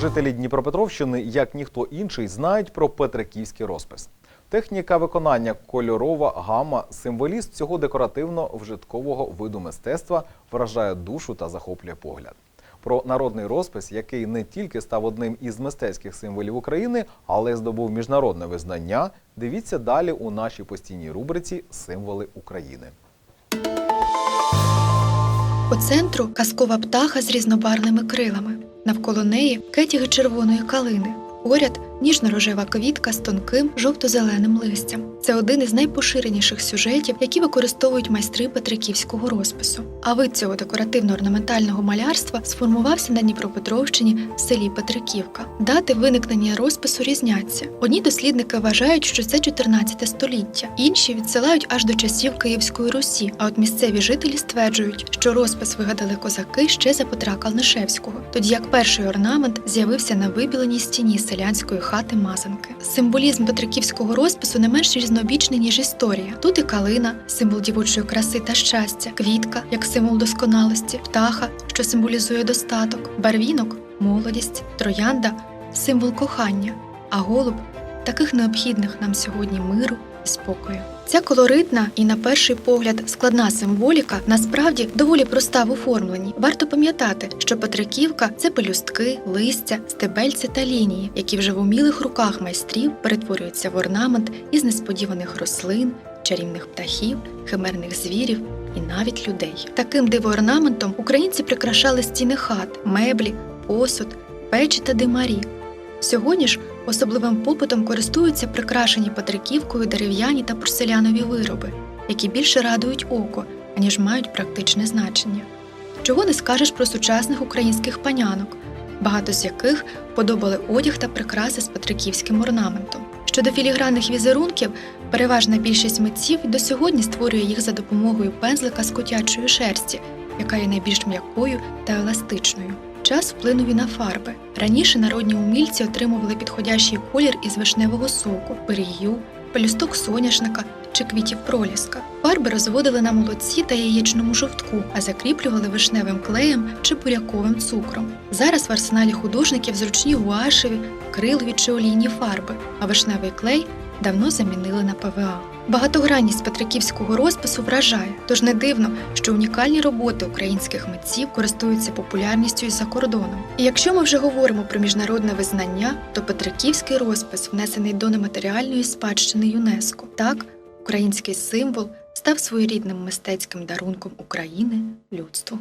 Жителі Дніпропетровщини, як ніхто інший, знають про петриківський розпис. Техніка виконання кольорова гама, символіст цього декоративно-вжиткового виду мистецтва вражає душу та захоплює погляд. Про народний розпис, який не тільки став одним із мистецьких символів України, але й здобув міжнародне визнання. Дивіться далі у нашій постійній рубриці Символи України. По центру казкова птаха з різнобарвними крилами. Навколо неї кетіги червоної калини. Поряд ніжно-рожева квітка з тонким жовто-зеленим листям. Це один із найпоширеніших сюжетів, які використовують майстри петриківського розпису. А вид цього декоративно-орнаментального малярства сформувався на Дніпропетровщині в селі Петриківка. Дати виникнення розпису різняться. Одні дослідники вважають, що це 14 століття, інші відсилають аж до часів Київської Русі. А от місцеві жителі стверджують, що розпис вигадали козаки ще за Петра Калнишевського, тоді як перший орнамент з'явився на вибіленій стіні селянської хати Мазанки. Символізм петриківського розпису не менш різнобічний, ніж історія. Тут і калина, символ дівочої краси та щастя, квітка як символ досконалості, птаха, що символізує достаток, барвінок молодість, троянда символ кохання, а голуб таких необхідних нам сьогодні миру і спокою. Ця колоритна і, на перший погляд, складна символіка насправді доволі проста в оформленні. Варто пам'ятати, що Петриківка це пелюстки, листя, стебельці та лінії, які вже в умілих руках майстрів перетворюються в орнамент із несподіваних рослин, чарівних птахів, химерних звірів і навіть людей. Таким дивоорнаментом українці прикрашали стіни хат, меблі, посуд, печі та димарі. Сьогодні ж особливим попитом користуються прикрашені петриківкою дерев'яні та порцелянові вироби, які більше радують око, аніж мають практичне значення. Чого не скажеш про сучасних українських панянок, багато з яких подобали одяг та прикраси з петриківським орнаментом. Щодо філігранних візерунків, переважна більшість митців до сьогодні створює їх за допомогою пензлика з котячої шерсті, яка є найбільш м'якою та еластичною. Час вплинув і на фарби. Раніше народні умільці отримували підходящий колір із вишневого соку, перію, пелюсток соняшника чи квітів проліска. Фарби розводили на молоці та яєчному жовтку, а закріплювали вишневим клеєм чи буряковим цукром. Зараз в арсеналі художників зручні гуашеві, акрилові чи олійні фарби, а вишневий клей давно замінили на ПВА. Багатогранність петриківського розпису вражає, тож не дивно, що унікальні роботи українських митців користуються популярністю і за кордоном. І якщо ми вже говоримо про міжнародне визнання, то петриківський розпис внесений до нематеріальної спадщини ЮНЕСКО. Так, український символ став своєрідним мистецьким дарунком України людству.